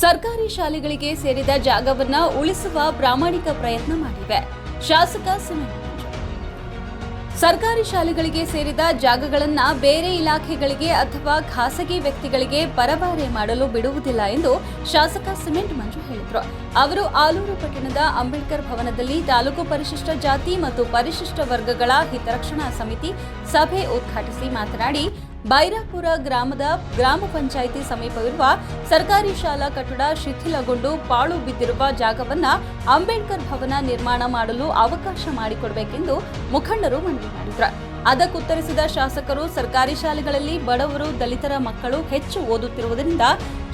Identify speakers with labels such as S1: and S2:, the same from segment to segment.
S1: ಸರ್ಕಾರಿ ಶಾಲೆಗಳಿಗೆ ಸೇರಿದ ಜಾಗವನ್ನ ಉಳಿಸುವ ಪ್ರಾಮಾಣಿಕ ಪ್ರಯತ್ನ ಮಾಡಿವೆ ಶಾಸಕ ಮಂಜು. ಸರ್ಕಾರಿ ಶಾಲೆಗಳಿಗೆ ಸೇರಿದ ಜಾಗಗಳನ್ನು ಬೇರೆ ಇಲಾಖೆಗಳಿಗೆ ಅಥವಾ ಖಾಸಗಿ ವ್ಯಕ್ತಿಗಳಿಗೆ ಪರಭಾರೆ ಮಾಡಲು ಬಿಡುವುದಿಲ್ಲ ಎಂದು ಶಾಸಕ ಸಿಮೆಂಟ್ ಮಂಜು ಹೇಳಿದರು ಅವರು ಆಲೂರು ಪಟ್ಟಣದ ಅಂಬೇಡ್ಕರ್ ಭವನದಲ್ಲಿ ತಾಲೂಕು ಪರಿಶಿಷ್ಟ ಜಾತಿ ಮತ್ತು ಪರಿಶಿಷ್ಟ ವರ್ಗಗಳ ಹಿತರಕ್ಷಣಾ ಸಮಿತಿ ಸಭೆ ಉದ್ಘಾಟಿಸಿ ಮಾತನಾಡಿ ಬೈರಾಪುರ ಗ್ರಾಮದ ಗ್ರಾಮ ಪಂಚಾಯಿತಿ ಸಮೀಪವಿರುವ ಸರ್ಕಾರಿ ಶಾಲಾ ಕಟ್ಟಡ ಶಿಥಿಲಗೊಂಡು ಪಾಳು ಬಿದ್ದಿರುವ ಜಾಗವನ್ನು ಅಂಬೇಡ್ಕರ್ ಭವನ ನಿರ್ಮಾಣ ಮಾಡಲು ಅವಕಾಶ ಮಾಡಿಕೊಡಬೇಕೆಂದು ಮುಖಂಡರು ಮನವಿ ಮಾಡಿದ್ರು. ಅದಕ್ಕುತ್ತರಿಸಿದ ಶಾಸಕರು, ಸರ್ಕಾರಿ ಶಾಲೆಗಳಲ್ಲಿ ಬಡವರು, ದಲಿತರ ಮಕ್ಕಳು ಹೆಚ್ಚು ಓದುತ್ತಿರುವುದರಿಂದ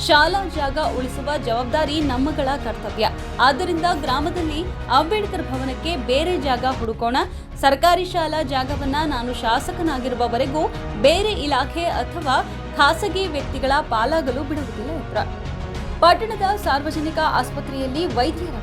S1: ಶಾಲಾ ಜಾಗ ಉಳಿಸುವ ಜವಾಬ್ದಾರಿ ನಮ್ಮಗಳ ಕರ್ತವ್ಯ. ಆದ್ದರಿಂದ ಗ್ರಾಮದಲ್ಲಿ ಅಂಬೇಡ್ಕರ್ ಭವನಕ್ಕೆ ಬೇರೆ ಜಾಗ ಹುಡುಕೋಣ. ಸರ್ಕಾರಿ ಶಾಲಾ ಜಾಗವನ್ನ ನಾನು ಶಾಸಕನಾಗಿರುವವರೆಗೂ ಬೇರೆ ಇಲಾಖೆ ಅಥವಾ ಖಾಸಗಿ ವ್ಯಕ್ತಿಗಳ ಪಾಲಾಗಲು ಬಿಡುವುದಿಲ್ಲ ಪಟ್ಟಣದ ಸಾರ್ವಜನಿಕ ಆಸ್ಪತ್ರೆಯಲ್ಲಿ ವೈದ್ಯರ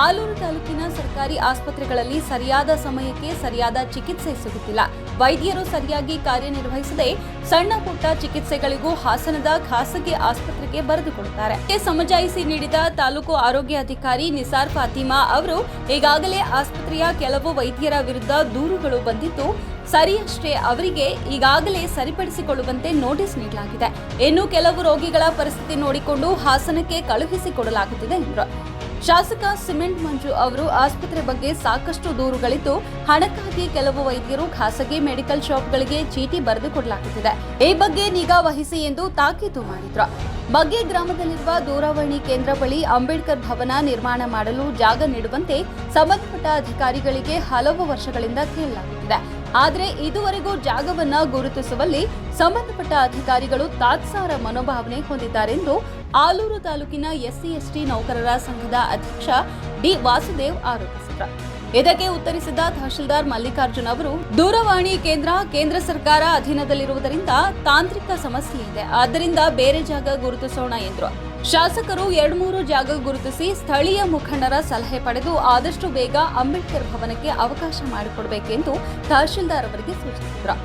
S1: ಆಲೂರು ತಾಲೂಕಿನ ಸರ್ಕಾರಿ ಆಸ್ಪತ್ರೆಗಳಲ್ಲಿ ಸರಿಯಾದ ಸಮಯಕ್ಕೆ ಸರಿಯಾದ ಚಿಕಿತ್ಸೆ ಸಿಗುತ್ತಿಲ್ಲ. ವೈದ್ಯರು ಸರಿಯಾಗಿ ಕಾರ್ಯನಿರ್ವಹಿಸದೆ ಸಣ್ಣ ಪುಟ್ಟ ಚಿಕಿತ್ಸೆಗಳಿಗೂ ಹಾಸನದ ಖಾಸಗಿ ಆಸ್ಪತ್ರೆಗೆ ಬರೆದುಕೊಡುತ್ತಾರೆ ಸಮಜಾಯಿಸಿ ನೀಡಿದ ತಾಲೂಕು ಆರೋಗ್ಯ ಅಧಿಕಾರಿ ನಿಸಾರ್ ಫಾತಿಮಾ ಅವರು, ಈಗಾಗಲೇ ಆಸ್ಪತ್ರೆಯ ಕೆಲವು ವೈದ್ಯರ ವಿರುದ್ಧ ದೂರುಗಳು ಬಂದಿದ್ದು, ಸರಿಯಷ್ಟೇ ಅವರಿಗೆ ಈಗಾಗಲೇ ಸರಿಪಡಿಸಿಕೊಳ್ಳುವಂತೆ ನೋಟಿಸ್ ನೀಡಲಾಗಿದೆ. ಇನ್ನು ಕೆಲವು ರೋಗಿಗಳ ಪರಿಸ್ಥಿತಿ ನೋಡಿಕೊಂಡು ಹಾಸನಕ್ಕೆ ಕಳುಹಿಸಿಕೊಡಲಾಗುತ್ತಿದೆ ಎಂದರು. ಶಾಸಕ ಸಿಮೆಂಟ್ ಮಂಜು ಅವರು ಆಸ್ಪತ್ರೆ ಬಗ್ಗೆ ಸಾಕಷ್ಟು ದೂರುಗಳಿದ್ದು, ಹಣಕ್ಕಾಗಿ ಕೆಲವು ವೈದ್ಯರು ಖಾಸಗಿ ಮೆಡಿಕಲ್ ಶಾಪ್ಗಳಿಗೆ ಚೀಟಿ ಬರೆದುಕೊಡಲಾಗುತ್ತಿದೆ ಈ ಬಗ್ಗೆ ನಿಗಾ ವಹಿಸಿ ಎಂದು ತಾಕೀತು ಮಾಡಿದ್ರು. ಬಗ್ಗೆ ಗ್ರಾಮದಲ್ಲಿರುವ ದೂರವಾಣಿ ಕೇಂದ್ರ ಬಳಿ ಅಂಬೇಡ್ಕರ್ ಭವನ ನಿರ್ಮಾಣ ಮಾಡಲು ಜಾಗ ನೀಡುವಂತೆ ಸಂಬಂಧಪಟ್ಟ ಅಧಿಕಾರಿಗಳಿಗೆ ಹಲವು ವರ್ಷಗಳಿಂದ ಕೇಳಲಾಗುತ್ತಿದೆ. ಆದರೆ ಇದುವರೆಗೂ ಜಾಗವನ್ನ ಗುರುತಿಸುವಲ್ಲಿ ಸಂಬಂಧಪಟ್ಟ ಅಧಿಕಾರಿಗಳು ತಾತ್ಸಾರ ಮನೋಭಾವನೆ ಹೊಂದಿದ್ದಾರೆಂದು ಆಲೂರು ತಾಲೂಕಿನ ಎಸ್ಸಿ ಎಸ್ಟಿ ನೌಕರರ ಸಂಘದ ಅಧ್ಯಕ್ಷ ಡಿ ವಾಸುದೇವ್ ಆರೋಪಿಸಿದರು ಇದಕ್ಕೆ ಉತ್ತರಿಸಿದ ತಹಶೀಲ್ದಾರ್ ಮಲ್ಲಿಕಾರ್ಜುನ್ ಅವರು, ದೂರವಾಣಿ ಕೇಂದ್ರ ಕೇಂದ್ರ ಸರ್ಕಾರ ಅಧೀನದಲ್ಲಿರುವುದರಿಂದ ತಾಂತ್ರಿಕ ಸಮಸ್ಯೆ ಇದೆ. ಆದ್ದರಿಂದ ಬೇರೆ ಜಾಗ ಗುರುತಿಸೋಣ ಎಂದರು. ಶಾಸಕರು ಎರಡು ಮೂರು ಜಾಗ ಗುರುತಿಸಿ ಸ್ಥಳೀಯ ಮುಖಂಡರ ಸಲಹೆ ಪಡೆದು ಆದಷ್ಟು ಬೇಗ ಅಂಬೇಡ್ಕರ್ ಭವನಕ್ಕೆ ಅವಕಾಶ ಮಾಡಿಕೊಡಬೇಕೆಂದು ತಹಶೀಲ್ದಾರ್ ಅವರಿಗೆ ಸೂಚಿಸಿದರು.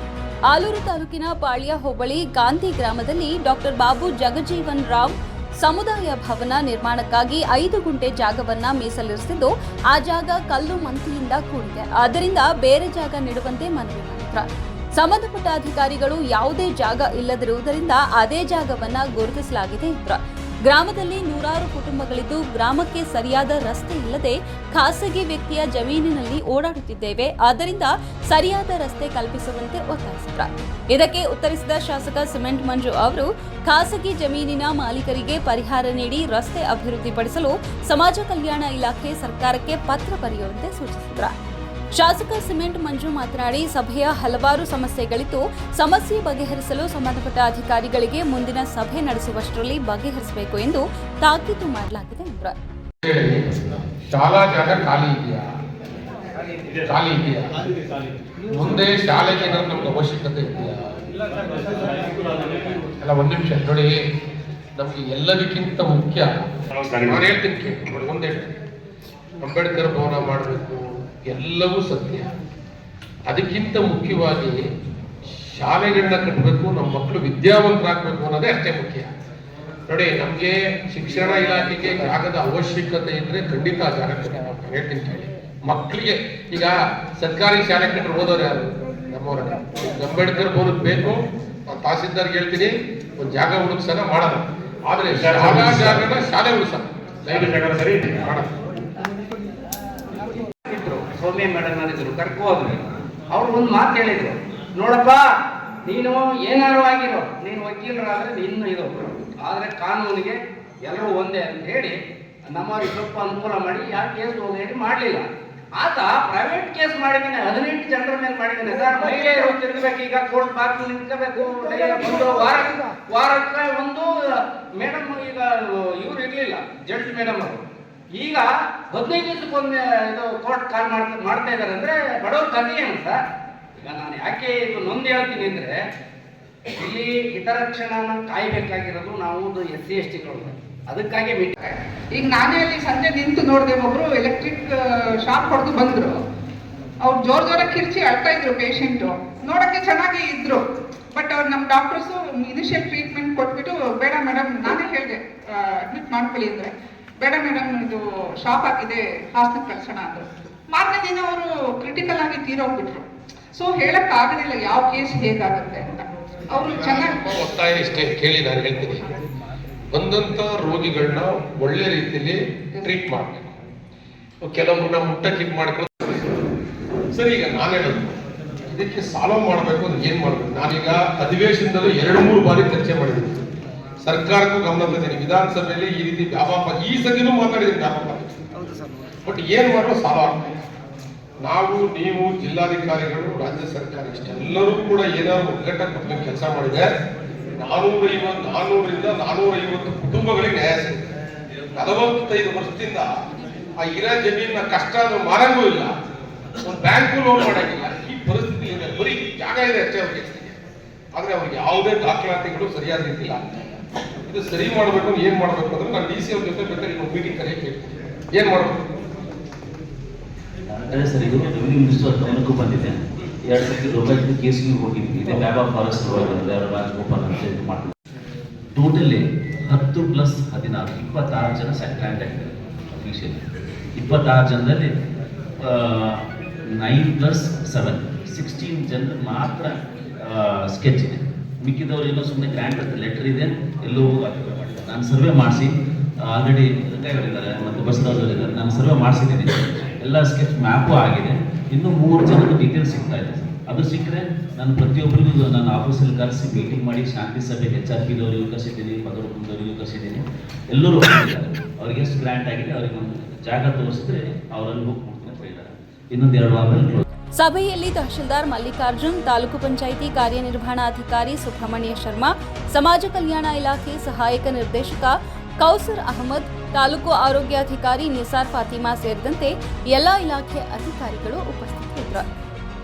S1: ಆಲೂರು ತಾಲೂಕಿನ ಪಾಳ್ಯ ಹೋಬಳಿ ಗಾಂಧಿ ಗ್ರಾಮದಲ್ಲಿ ಡಾಕ್ಟರ್ ಬಾಬು ಜಗಜೀವನ್ ರಾವ್ ಸಮುದಾಯ ಭವನ ನಿರ್ಮಾಣಕ್ಕಾಗಿ ಐದು ಗುಂಟೆ ಜಾಗವನ್ನ ಮೀಸಲಿರಿಸಿದ್ದು, ಆ ಜಾಗ ಕಲ್ಲು ಮಂತಿಯಿಂದ ಕೂಡಿದೆ. ಆದ್ದರಿಂದ ಬೇರೆ ಜಾಗ ನೀಡುವಂತೆ ಮನವಿ ಮಾಡಿದ್ರು ಸಂಬಂಧಪಟ್ಟ ಅಧಿಕಾರಿಗಳು ಯಾವುದೇ ಜಾಗ ಇಲ್ಲದಿರುವುದರಿಂದ ಅದೇ ಜಾಗವನ್ನ ಗುರುತಿಸಲಾಗಿದೆ ಎಂದರು ಗ್ರಾಮದಲ್ಲಿ ನೂರಾರು ಕುಟುಂಬಗಳಿದ್ದು ಗ್ರಾಮಕ್ಕೆ ಸರಿಯಾದ ರಸ್ತೆ ಇಲ್ಲದೆ ಖಾಸಗಿ ವ್ಯಕ್ತಿಯ ಜಮೀನಿನಲ್ಲಿ ಓಡಾಡುತ್ತಿದ್ದೇವೆ. ಆದ್ದರಿಂದ ಸರಿಯಾದ ರಸ್ತೆ ಕಲ್ಪಿಸುವಂತೆ ಒತ್ತಾಯಿಸಿದ್ರ ಇದಕ್ಕೆ ಉತ್ತರಿಸಿದ ಶಾಸಕ ಸಿಮೆಂಟ್ ಮಂಜು ಅವರು, ಖಾಸಗಿ ಜಮೀನಿನ ಮಾಲೀಕರಿಗೆ ಪರಿಹಾರ ನೀಡಿ ರಸ್ತೆ ಅಭಿವೃದ್ಧಿಪಡಿಸಲು ಸಮಾಜ ಕಲ್ಯಾಣ ಇಲಾಖೆ ಸರ್ಕಾರಕ್ಕೆ ಪತ್ರ ಬರೆಯುವಂತೆ ಸೂಚಿಸಿದ್ರು ಶಾಸಕ ಸಿಮೆಂಟ್ ಮಂಜು ಮಾತನಾಡಿ, ಸಭೆಯ ಹಲವಾರು ಸಮಸ್ಯೆಗಳಿತ್ತು ಸಮಸ್ಯೆ ಬಗೆಹರಿಸಲು ಸಂಬಂಧಪಟ್ಟ ಅಧಿಕಾರಿಗಳಿಗೆ ಮುಂದಿನ ಸಭೆ ನಡೆಸುವಷ್ಟರಲ್ಲಿ ಬಗೆಹರಿಸಬೇಕು ಎಂದು ತಾಕೀತು ಮಾಡಲಾಗಿದೆ ಎಂದರು.
S2: ಶಾಲಾ ಜಾಗ ಖಾಲಿ ಇದೆಯಾ? ಖಾಲಿ ಇದೆಯಾ? ಮುಂದೆ ಶಾಲೆಗೆ ನಮ್ಗೆ ಅವಶ್ಯಕತೆ ಇದೆಯಾ? ಅಲ್ಲ, ಒಂದು ನಿಮಿಷ, ನೋಡಿ. ನಮ್ಗೆ ಎಲ್ಲದಕ್ಕಿಂತ ಮುಖ್ಯ, ನಾನು ಹೇಳ್ತೀನಿ ಕೇಳಿ ಅಂಬೇಡ್ಕರ್ ಭವನ ಮಾಡಬೇಕು. ಎಲ್ಲವೂ ಸತ್ಯ. ಅದಕ್ಕಿಂತ ಮುಖ್ಯವಾಗಿ ಶಾಲೆಗಳನ್ನ ಕಟ್ಟಬೇಕು ನಮ್ಮ ಮಕ್ಕಳು ವಿದ್ಯಾವಂತರಾಗಬೇಕು ಅನ್ನೋದೇ ಅಷ್ಟೇ ಮುಖ್ಯ. ನೋಡಿ ನಮಗೆ ಶಿಕ್ಷಣ ಇಲಾಖೆಗೆ ಜಾಗದ ಅವಶ್ಯಕತೆ ಇದ್ರೆ ಖಂಡಿತ ಆ ಜಾಗ ನಾನು ಹೇಳ್ತೀನಿ ಕೇಳಿ. ಮಕ್ಕಳಿಗೆ ಈಗ ಸರ್ಕಾರಿ ಶಾಲೆ ಕಟ್ಟರು ಓದೋರು ಯಾರು? ನಮ್ಮವ್ರ ಅಂಬೇಡ್ಕರ್ ಭವನಕ್ಕೆ ಬೇಕು ನಾನು ತಹಸೀಲ್ದಾರ್ಗೆ ಹೇಳ್ತೀನಿ ಒಂದು ಜಾಗ ಹುಡುಕ್ಸನ ಮಾಡೋಣ ಆದ್ರೆ ಶಾಲಾ ಜಾಗನ ಶಾಲೆ ಉಳಿಸೋಣ ಸರಿ? ಮಾಡೋಣ
S3: ಸೌಮ್ಯ ಮೇಡಮ್ ಇದ್ರು, ಕರ್ಕೊ ಹೋದ್ರು. ಅವ್ರು ಒಂದು ಮಾತು ಹೇಳಿದ್ರು, ನೋಡಪ್ಪ, ನೀನು ಏನಾರು ಆಗಿರೋ, ನೀನು ವಕೀಲರಾದ್ರೆ ನಿನ್ನ ಇದು. ಆದ್ರೆ ಕಾನೂನಿಗೆ ಎಲ್ಲರೂ ಒಂದೇ ಅಂತ ಹೇಳಿ ನಮ್ಮವ್ರಿಗೆ ಸ್ವಲ್ಪ ಅನುಕೂಲ ಮಾಡಿ ಯಾಕೆ ಕೇಸ್ ಹೋಗಿ ಮಾಡಲಿಲ್ಲ. ಆತ ಪ್ರೈವೇಟ್ ಕೇಸ್ ಮಾಡಿದ್ದೀನಿ ಹದಿನೆಂಟು ಜನರ ಮೇಲೆ ಮಾಡಿದ್ದೀನಿ ಸರ್. ಮಹಿಳೆಯರು ತಿರುಗಬೇಕು, ಈಗ ಕೋರ್ಟ್ ಬಾಕಿ ನಿಂತಬೇಕು ವಾರ, ವಾರಕ್ಕೆ ಒಂದು, ಮೇಡಮ್ ಈಗ ಇವ್ರು ಇರಲಿಲ್ಲ, ಜಡ್ಜ್ ಮೇಡಮ್ ಅವರು. ಈಗ ಹದಿನೈದು ದಿವಸಕ್ಕೊಮ್ಮೆ ಇದು ಕೋರ್ಟ್ ಕಾಲ್ ಮಾಡ್ತಾ ಮಾಡ್ತಾ ಇದ್ದಾರೆ ಅಂದರೆ ಬಡವ್ರ ಕಮ್ಮಿ ಅಂತ ಈಗ ನಾನು ಯಾಕೆ ಇದು ನೊಂದು ಹೇಳ್ತೀನಿ ಅಂದರೆ ಇಲ್ಲಿ ಹಿತರಕ್ಷಣನ ಕಾಯ್ಬೇಕಾಗಿರೋದು ನಾವು ಎಸ್ ಸಿ ಎಸ್ ಟಿಗಳು ಅದಕ್ಕಾಗಿ ಮೀಟ್
S4: ಈಗ ನಾನೇ ಅಲ್ಲಿ ಸಂಜೆ ನಿಂತು ನೋಡಿದೆ ಒಬ್ಬರು ಎಲೆಕ್ಟ್ರಿಕ್ ಶಾಪ್ ಹೊಡೆದು ಬಂದ್ರು. ಅವ್ರು ಜೋರ್ ಜೋರ ಕಿರ್ಚಿ ಅಳ್ತಾ ಇದ್ರು ಪೇಷಂಟು ನೋಡಕ್ಕೆ ಚೆನ್ನಾಗಿ ಇದ್ರು. ಬಟ್ ಅವ್ರು ನಮ್ಮ ಡಾಕ್ಟರ್ಸು ಇನಿಷಿಯಲ್ ಟ್ರೀಟ್ಮೆಂಟ್ ಕೊಟ್ಬಿಟ್ಟು ಬೇಡ ಮೇಡಮ್ ನಾನೇ ಹೇಳಿದೆ ಅಡ್ಮಿಟ್ ಮಾಡ್ಕೊಳ್ಳಿ ಅಂದ್ರೆ. ಬೇಡ ಮೇಡಮ್ ಇದು ಶಾಪ್ ಆಗಿದೆ ಹಾಸ್ಟೆಲ್ ಕಳ್ಸೋಣ ಅಂದರು. ಮಾರನೇ ದಿನ ಅವರು ಕ್ರಿಟಿಕಲ್ ಆಗಿ ತೀರೋಗ್ಬಿಟ್ರು ಸೊ ಹೇಳಕ್ ಆಗದಿಲ್ಲ ಯಾವ ಕೇಸ್ ಹೇಗಾಗುತ್ತೆ ಅಂತ. ಅವರು ಚೆನ್ನಾಗಿ
S2: ಒತ್ತಾಯ ಇಷ್ಟೇ ಕೇಳಿ ನಾನು ಹೇಳ್ತೀನಿ. ಬಂದಂತ ರೋಗಿಗಳನ್ನ ಒಳ್ಳೆ ರೀತಿಯಲ್ಲಿ ಟ್ರೀಟ್ ಮಾಡಬೇಕು. ಮುಟ್ಟ ಇದು ಮಾಡ್ಕೊಂಡು ಸರಿ ಈಗ ನಾನು ಹೇಳೋದು. ಇದಕ್ಕೆ ಸಾಲ್ವ್ ಮಾಡಬೇಕು ಅಂದ್ರೆ ಏನ್ ಮಾಡ್ಬೇಕು? ನಾನೀಗ ಅಧಿವೇಶನದಲ್ಲೂ ಎರಡು ಮೂರು ಬಾರಿ ಚರ್ಚೆ ಮಾಡಿದ್ದೀನಿ. ಸರ್ಕಾರಕ್ಕೂ ಗಮನ ತಂದಿದ್ದೀನಿ ವಿಧಾನಸಭೆಯಲ್ಲಿ ಈ ರೀತಿ ವ್ಯಾಪಾರ ಈ ಸತಿನೂ ಮಾತಾಡಿದ್ದೀನಿ ವ್ಯಾಪಾರ ಬಟ್ ಏನ್ ಮಾಡೋ ಸಾಲ ನಾವು ನೀವು ಜಿಲ್ಲಾಧಿಕಾರಿಗಳು ರಾಜ್ಯ ಸರ್ಕಾರ ಇಷ್ಟೆಲ್ಲರೂ ಕೂಡ ಏನಾದ್ರು ಒಗ್ಗಟ್ಟ ಕೆಲಸ ಮಾಡಿದೆ ನಾನೂರ ಐವತ್ತು ನಾನೂರರಿಂದ ನಾನೂರ ಐವತ್ತು ಕುಟುಂಬಗಳಿಗೆ ನ್ಯಾಯ ಸಿಗುತ್ತೆ. ನಲವತ್ತೈದು ವರ್ಷದಿಂದ ಆ ಇರೋ ಜಮೀನ ಕಷ್ಟ ಅದು ಮಾರಂಗೂ ಇಲ್ಲ. ಒಂದು ಬ್ಯಾಂಕು ಲೋನ್ ಮಾಡಂಗಿಲ್ಲ ಈ ಪರಿಸ್ಥಿತಿ ಇದೆ ಬರೀ ಜಾಗ ಇದೆ ಅಷ್ಟೇ ಅವ್ರಿಗೆ. ಆದ್ರೆ ಅವ್ರಿಗೆ ಯಾವುದೇ ದಾಖಲಾತಿಗಳು ಸರಿಯಾದ ರೀತಿಲ್ಲ ಇದು ಸರಿ ಮಾಡಬೇಕು, ಏನ್ ಮಾಡಬೇಕು ಅಂದ್ರೆ ನಾನು ಡಿ ಸಿ ಅವ್ರ ಜೊತೆ ಬೇಕಾದ್ರೆ ಒಂದು ಮೀಟಿಂಗ್ ಕರೆಯಕ್ಕೆ ಹೇಳ್ತೀನಿ. ಏನ್ ಮಾಡ್ಬೇಕು?
S5: ಬಂದಿದೆ. ಎರಡು ಹೋಗಿದ್ವಿ ಆಫ್ ಟೋಟಲಿ ಹತ್ತು ಪ್ಲಸ್ ಹದಿನಾರು, ಇಪ್ಪತ್ತಾರು ಜನ ಆಗಿದ್ದಾರೆ ಅಫಿಷಿಯಲ್ ಇಪ್ಪತ್ತಾರು ಜನದಲ್ಲಿ ನೈನ್ ಪ್ಲಸ್ ಸೆವೆನ್ ಸಿಕ್ಸ್ಟೀನ್ ಜನ ಮಾತ್ರ ಸ್ಕೆಚ್ ಇದೆ. ಮಿಕ್ಕಿದವ್ರು ಏನೋ ಸುಮ್ಮನೆ ಗ್ರ್ಯಾಂಟ್ ಅಂತ ಲೆಟರ್ ಇದೆ, ಎಲ್ಲೋ ಅಪ್ಲೈ ನಾನು ಸರ್ವೆ ಮಾಡಿಸಿ ಆಲ್ರೆಡಿ ಇದ್ದಾರೆ ಮತ್ತು ಬಸವರಾಜ್ ಇದ್ದಾರೆ ನಾನು ಸರ್ವೆ ಮಾಡಿಸಿದ್ದೀನಿ. ಎಲ್ಲ ಸ್ಕೆಚ್ ಮ್ಯಾಪು ಆಗಿದೆ. ಇನ್ನೂ ಮೂರು ಜನದ ಡೀಟೇಲ್ಸ್ ಸಿಗ್ತಾ ಇದೆ. ಅದು ಸಿಕ್ಕರೆ ನಾನು ಪ್ರತಿಯೊಬ್ಬರಿಗೂ ನಾನು ಆಫೀಸಲ್ಲಿ ಕರೆಸಿ ಮೀಟಿಂಗ್ ಮಾಡಿ, ಶಾಂತಿ ಸಭೆ, ಎಚ್ ಆರ್ ಪಿದವರಿಗೂ ಕರೆಸಿದ್ದೀನಿ ಪದವರಿಗೂ ಕರೆಸಿದ್ದೀನಿ. ಎಲ್ಲರೂ ಅವ್ರಿಗೆ ಎಷ್ಟು ಗ್ರ್ಯಾಂಟ್ ಆಗಿದೆ, ಅವ್ರಿಗೆ ಒಂದು ಜಾಗ ತೋರಿಸಿದ್ರೆ ಅವರಲ್ಲಿ ಕೊಡ್ತೀನಿ ಅಂತ ಇನ್ನೊಂದು ಎರಡು ವಾರದಲ್ಲಿ
S1: ಸಭೆಯಲ್ಲಿ ತಹಶೀಲ್ದಾರ್ ಮಲ್ಲಿಕಾರ್ಜುನ್, ತಾಲೂಕು ಪಂಚಾಯಿತಿ ಕಾರ್ಯನಿರ್ವಹಣಾಧಿಕಾರಿ ಸುಬ್ರಹ್ಮಣ್ಯ ಶರ್ಮಾ, ಸಮಾಜ ಕಲ್ಯಾಣ ಇಲಾಖೆ ಸಹಾಯಕ ನಿರ್ದೇಶಕ ಕೌಸರ್ ಅಹಮದ್, ತಾಲೂಕು ಆರೋಗ್ಯಾಧಿಕಾರಿ ನಿಸಾರ್ ಫಾತಿಮಾ ಸೇರಿದಂತೆ ಎಲ್ಲಾ ಇಲಾಖೆ ಅಧಿಕಾರಿಗಳು ಉಪಸ್ಥಿತರಿದ್ದರು.